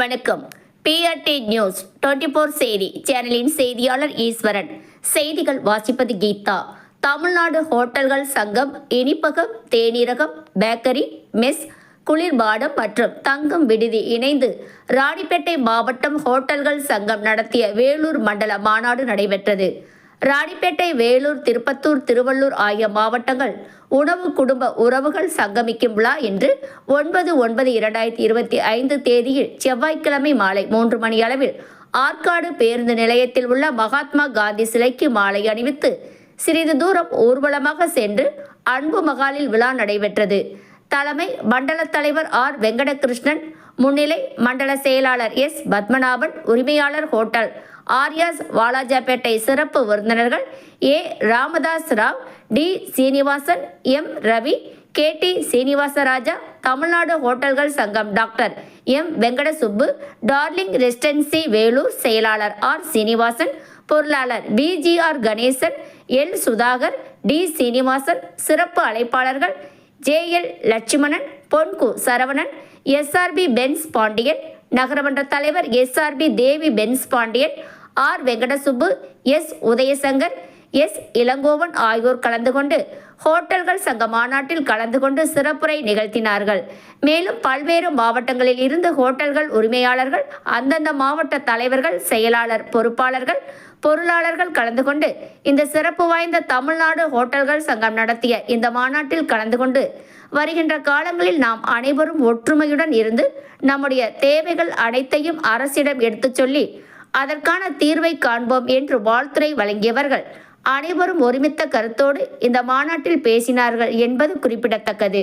வணக்கம். BRT news twenty four செய்தி. சேனலின் செய்தியாளர் ஈஸ்வரன். செய்திகள் வாசிப்பது கீதா. தமிழ்நாடு ஹோட்டல்கள் சங்கம் இனிப்பகம் தேநீரகம் பேக்கரி மெஸ் குளிர்பானம் மற்றும் தங்கம் விடுதி இணைந்து ராணிப்பேட்டை மாவட்டம் ஹோட்டல்கள் சங்கம் நடத்திய வேலூர் மண்டல மாநாடு நடைபெற்றது. ராணிப்பேட்டை வேலூர் திருப்பத்தூர் திருவள்ளூர் ஆகிய மாவட்டங்கள் உணவு குடும்ப உறவுகள் சங்கமிக்கும் விழா என்று ஒன்பது ஒன்பது இரண்டாயிரத்தி இருபத்தி ஐந்து தேதியில் செவ்வாய்க்கிழமை மாலை மூன்று மணி அளவில் ஆற்காடு பேருந்து நிலையத்தில் உள்ள மகாத்மா காந்தி சிலைக்கு மாலை அணிவித்து சிறிது தூரம் ஊர்வலமாக சென்று அன்பு மகாலில் விழா நடைபெற்றது. தலைமை மண்டல தலைவர் ஆர். வெங்கடகிருஷ்ணன் முன்னிலை மண்டல செயலாளர் எஸ். பத்மநாபன் உரிமையாளர் ஹோட்டல் ஆர்யாஸ் வாலாஜாபேட்டை சிறப்பு விருந்தினர்கள் A. Ramadas Rao T. Srinivasan M. Ravi K. T. Srinivasaraja Tamil Nadu ஹோட்டல்கள் சங்கம் doctor M. Venkatasubbu darling residency Vellore செயலாளர் ஆர். சீனிவாசன் பொருளாளர் PGR Ganesan L. Sudhakar T. Srinivasan சிறப்பு அழைப்பாளர்கள் ஜே. எல். லட்சுமணன் பொன்கு சரவணன் எஸ்ஆர்பி பென்ஸ் பாண்டியன் நகரமன்ற தலைவர் SRP Devi Benz Pandian R Venkatasubbu S Udayashankar S. Ilangovan ஆகியோர் கலந்து கொண்டு ஹோட்டல்கள் சங்க மாநாட்டில் கலந்து கொண்டு சிறப்புரை நிகழ்த்தினார்கள். மேலும் பல்வேறு மாவட்டங்களில் இருந்து ஹோட்டல்கள் உரிமையாளர்கள் அந்தந்த மாவட்ட தலைவர்கள் செயலாளர் பொறுப்பாளர்கள் பொருளாளர்கள் கலந்து கொண்டு இந்த சிறப்பு வாய்ந்த தமிழ்நாடு ஹோட்டல்கள் சங்கம் நடத்திய இந்த மாநாட்டில் கலந்து கொண்டு வருகின்ற காலங்களில் நாம் அனைவரும் ஒற்றுமையுடன் இருந்து நம்முடைய தேவைகள் அனைத்தையும் அரசிடம் எடுத்துச் சொல்லி அதற்கான தீர்வை காண்போம் என்று வாழ்த்துரை வழங்கியவர்கள். அனைவரும் ஒருமித்த கருத்தோடு இந்த மாநாட்டில் பேசினார்கள் என்பது குறிப்பிடத்தக்கது.